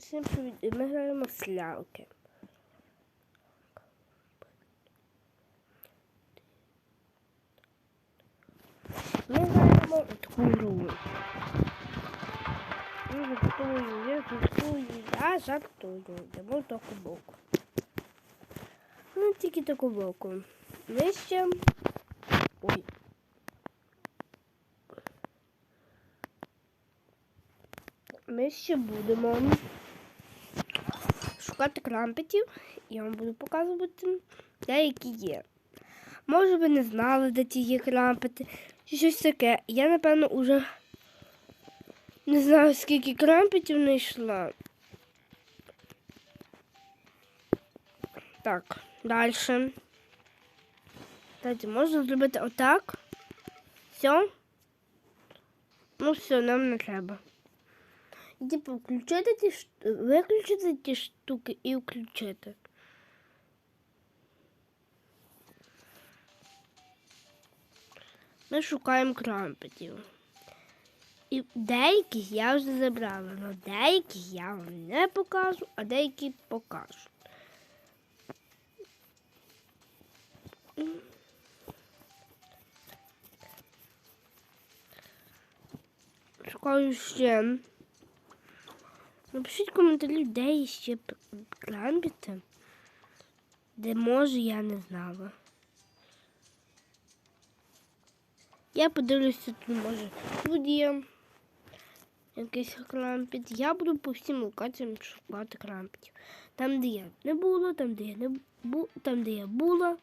Всім привіт. Ми граємо в слялки. Ми граємо в таку гру. Я жартую, я жартую, я жартую. Йдемо таку боку. Ну, тільки таку боку. Нижче. Ой. Ми ще будемо шукати крампетів. Я вам буду показувати, де які є. Може, ви не знали, де ті є крампети, чи щось таке. Я, напевно, уже не знаю, скільки крампетів знайшла. Так, далі. Кстати, можна зробити отак. Все. Ну, все, нам не треба. Типу, включити ті ш- виключити ті штуки і включити. Ми шукаємо крампетів. І деяких я вже забрала, але деяких я вам не покажу, а деякі покажу. Шукаю ще. Напишіть коментарі, де є ще крампіти, де може я не знала. Я подивлюся, тут може тут якийсь крампіт. Я буду по всім локаціям шукати крампітів. Там, де я не була, там, де я не бу... там, де я була.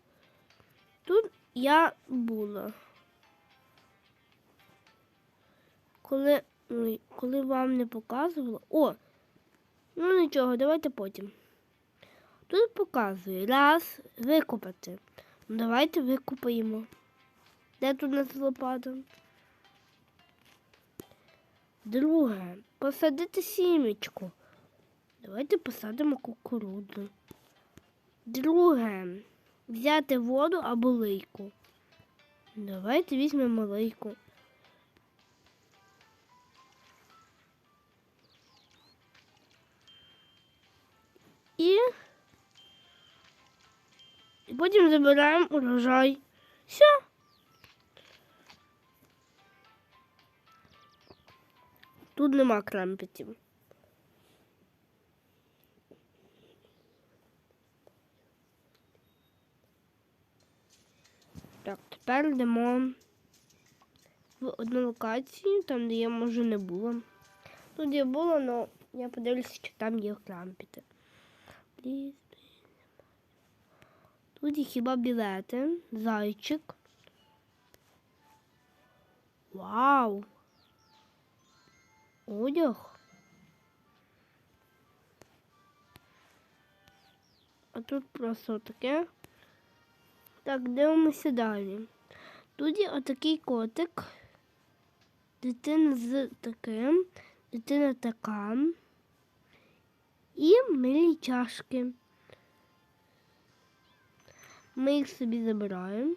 Тут я була. Коли, коли вам не показувала. О! Ну нічого, давайте потім. Тут показує раз викопати. Ну, давайте викопаємо. Де тут у нас лопата? Друге, посадити сімечку. Давайте посадимо кукурудзу. Друге, взяти воду або лийку. Давайте візьмемо лийку. І потім забираємо урожай. Все. Тут нема крампетів. Так, тепер йдемо в одну локацію, там, де я може не було. Тут я була, але я подивлюся, чи там є крампети. Тут є хіба білети, зайчик. Вау! Одяг. А тут просто таке. Так, дивимося далі. Тут є отакий котик. Дитина з таким, дитина така. І милі чашки. Ми їх собі забираємо.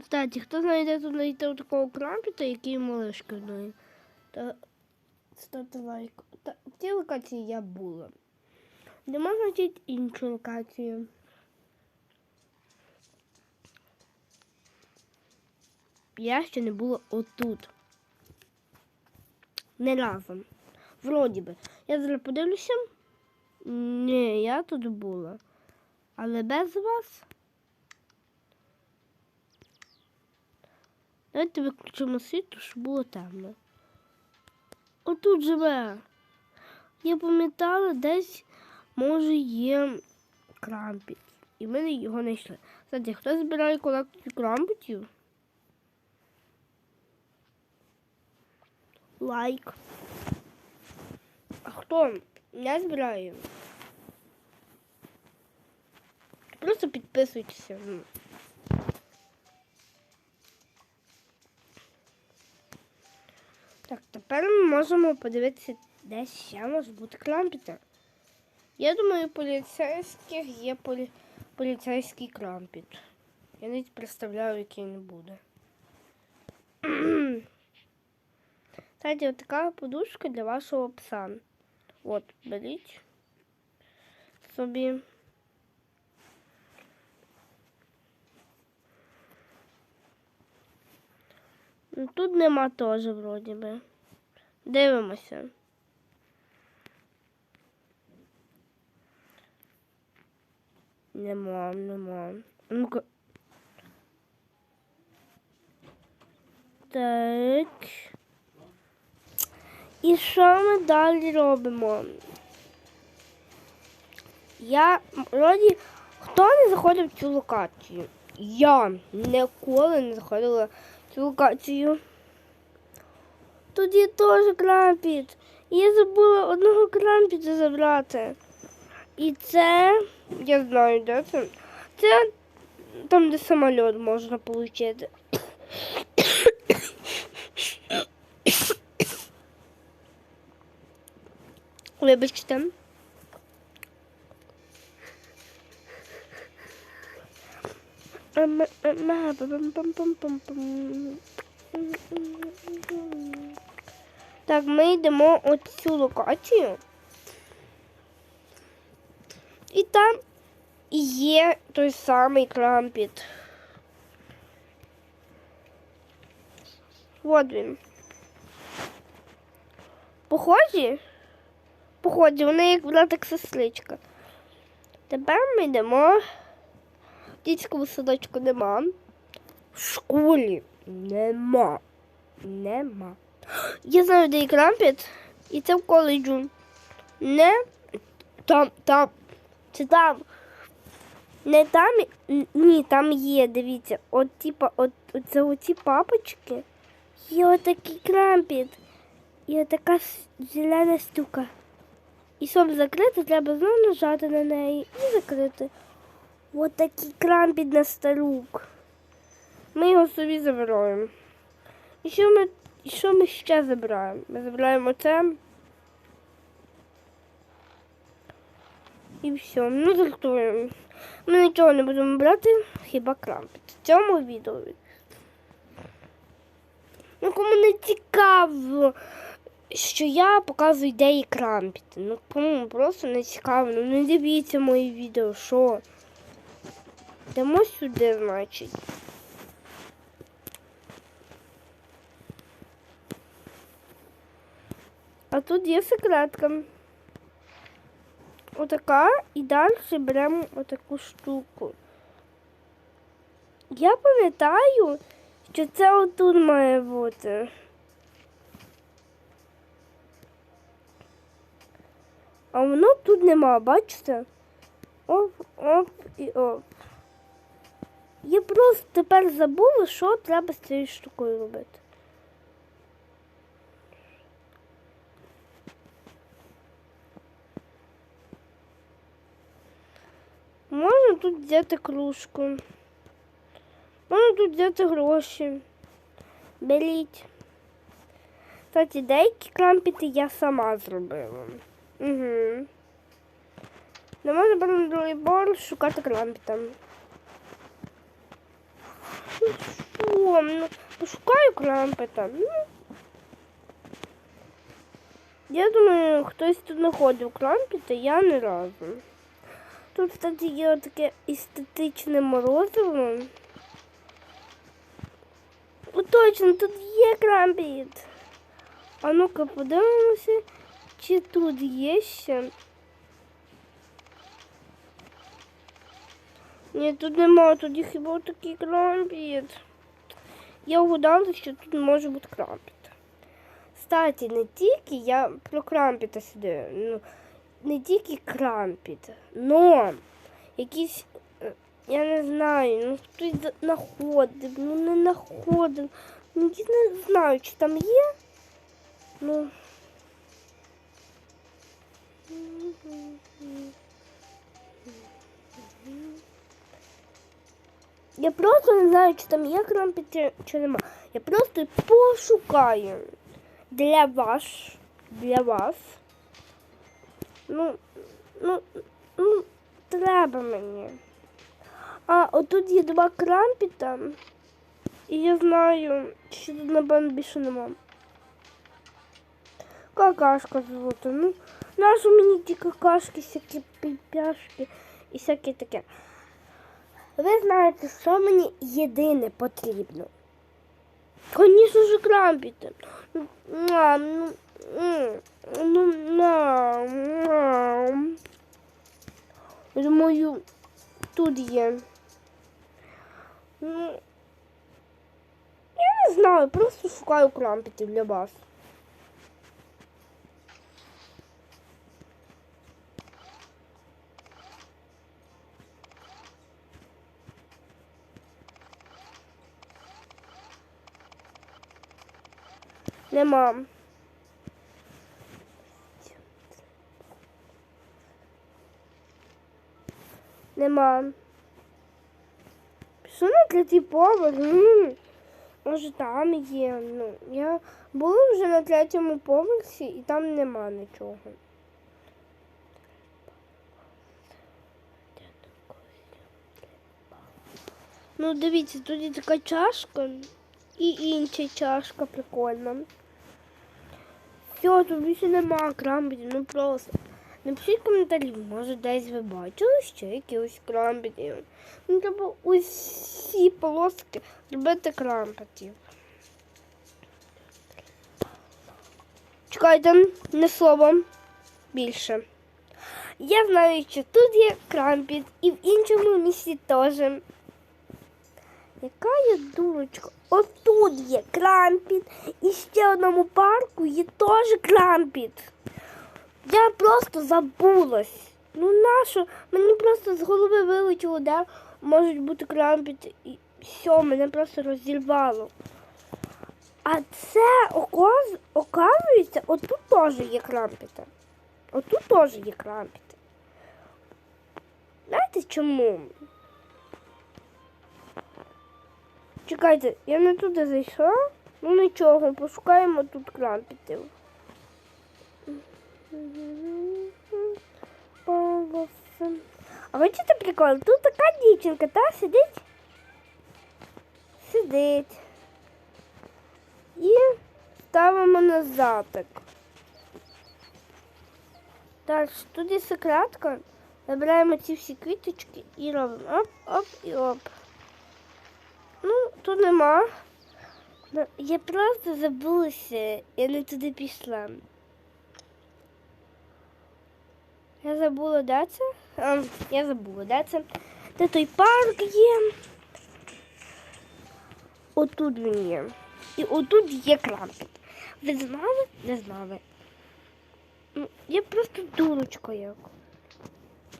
Кстати, хто знає, де тут знайти такого крампіта, який малишка знає, то ставте лайк. Та, в цій локації я була. Не можна знайти іншу локацію. Я ще не була отут. Не разом. Вроді би. Я зараз подивлюся. Ні, я тут була. Але без вас. Давайте виключимо світло, щоб було темно. Отут живе. Я пам'ятала, десь може є крампіт. І ми його знайшли. Кстати, хто збирає колекцію крампітів? Лайк. А хто не збирає? Просто підписуйтеся. Так, тепер ми можемо подивитися, де ще може бути крампіти. Я думаю, поліцейських є полі... поліцейський крампіт. Я навіть представляю, який він буде. Кстати, вот така подушка для вашого пса. От, беріть собі. Ну, Тут нема теж вроді би. Дивимося. Нема, нема. Ну-ка. Так. І що ми далі робимо? Я вроді хто не заходив в цю локацію? Я ніколи не заходила в цю локацію. Є теж крампіт. Я забула одного крампіта забрати. І це, я знаю, де це. Це там, де самоліт можна отримати. Вибачте. Так, ми йдемо от цю локацію. І там є той самий крампіт. От він. Похожі? Похожі, вони як братик сестричка. Тепер ми йдемо. В дітському садочку нема. В школі нема. Нема. Я знаю, де є крампіт, і це в коледжу. Не там, там. Чи там? Не там, ні, там є, дивіться, от типа, от це оці папочки. Є отакий крампіт. І отака зелена штука. І щоб закрити, треба знову нажати на неї і закрити. От такий крампіт на старук. Ми його собі забираємо. І що ми, і що ми ще забираємо? Ми забираємо це. І все, ну жартуємо. Ми нічого не будемо брати, хіба крампіт. В цьому відео. Ну, кому не цікаво, що я показую ідеї крампіти. Ну, кому просто не цікаво, ну не дивіться мої відео, що. Йдемо сюди, значить. А тут є секретка. Отака і далі беремо отаку штуку. Я пам'ятаю, що це отут має бути. А воно тут нема, бачите? Оп, оп і оп. Я просто тепер забула, що треба з цією штукою робити. Можна тут взяти кружку. Можна тут взяти гроші. Беріть. Кстати, деякі крампіти я сама зробила. Угу. Не можна було другий бор шукати крампіта. Ну що, ну, пошукаю крампіта. Ну. Я думаю, хтось тут знаходив крампіта, я не разу. Тут, кстати, є таке естетичне морозиво. О, точно, тут є крампіт. А ну-ка подивимося, чи тут є ще. Ні, тут нема, тут хіба такий крампіт. Я вгадала, що тут може бути крампіт. Кстати, не тільки я про крампіта сюди. Ну, не тільки крампіт, но якісь, е, я не знаю, ну хтось знаходив, ну не знаходив. Ну я не знаю, чи там є. Ну. Я просто не знаю, чи там є крампіт, чи, чи нема. Я просто пошукаю для вас, для вас. Ну, ну, ну, треба мені. А, отут є два крампіта. І я знаю, що тут, напевно, більше нема. какашка золота. Ну, нащо мені ті какашки, всякі піпяшки і всяке таке. Ви знаєте, що мені єдине потрібно. Звісно ж, крампіти. Ну, ну, ну. Думаю, тут є. Я не знаю, просто шукаю крампітів для вас. Нема. Нема. Що на третій поверх? Може там є. Ну, я була вже на третьому поверсі і там нема нічого. Ну, дивіться, тут є така чашка і інша чашка прикольна. Все, тут більше нема крамбітів, ну просто. Напишіть коментарі, може десь ви бачили ще якихось крамбітів. Ну, треба усі полоски робити крампетів. Чекайте, не словом більше. Я знаю, що тут є крампіт і в іншому місці теж. Яка я дурочка? Отут є крампіт, і ще в одному парку є теж крампіт. Я просто забулась. Ну нащо? Мені просто з голови вилетіло, де можуть бути крампіт, і все, мене просто розірвало. А це оказ... оказується, отут теж є крампіти. Отут теж є крампіти. Знаєте чому? Чекайте, я не туди зайшла. Ну нічого, пошукаємо тут крампітів. А бачите прикол? Тут така дівчинка, та сидить. Сидить. І ставимо назад. так. Так, тут є секретка. Забираємо ці всі квіточки і робимо оп, оп і оп. Ну, тут нема. Ну, Я просто забулася, я не туди пішла. Я забула, де це? А, я забула, де це? Де той парк є? Отут він є. І отут є крампіт. Ви знали? Не знали. Ну, Я просто дурочка як.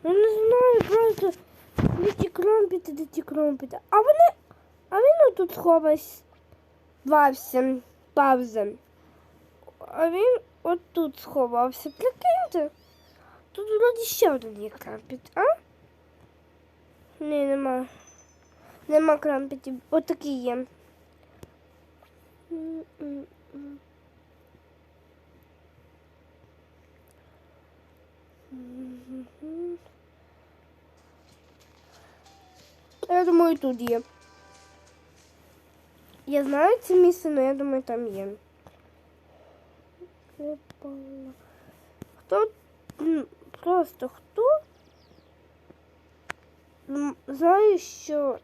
Я не знаю просто, де ті крампіти, де ті крампіти. А вони, а він отут сховався. Вався, павза. А він отут сховався. Прикиньте. Тут вроді ще один є крампіт, а? Ні, нема. Нема крампітів. Отакий є. Я думаю, тут є. Я знаю це місце, але я думаю, там є. Хто просто хто м, знає, що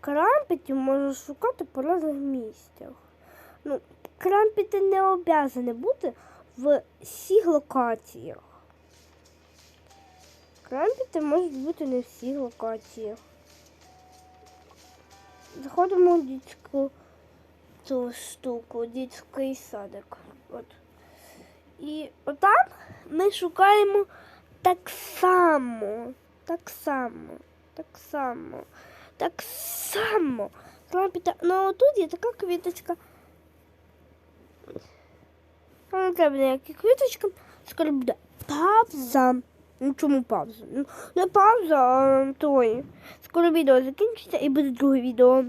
крампетів можна шукати по різних місцях. Ну, крампети не обов'язані бути в всіх локаціях. Крампети можуть бути не в всіх локаціях. Заходимо в дітську цю штуку, дітський садик. От. І отам ми шукаємо так само, так само, так само, так само. Ну отут є така квіточка. А Не треба ніякі квіточки. Скоро буде пауза. Ну чому пауза? Ну, не пауза, а той. Скоро відео закінчиться і буде друге відео.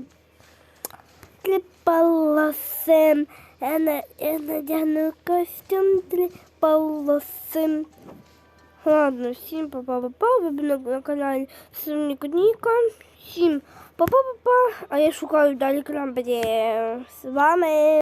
Три полоси. Я, надягну костюм три полосы Ладно, всім па-па-па-па. Ви були на каналі Сумніка Ніка. Всім па-па-па-па. А я шукаю далі крампеті. З вами.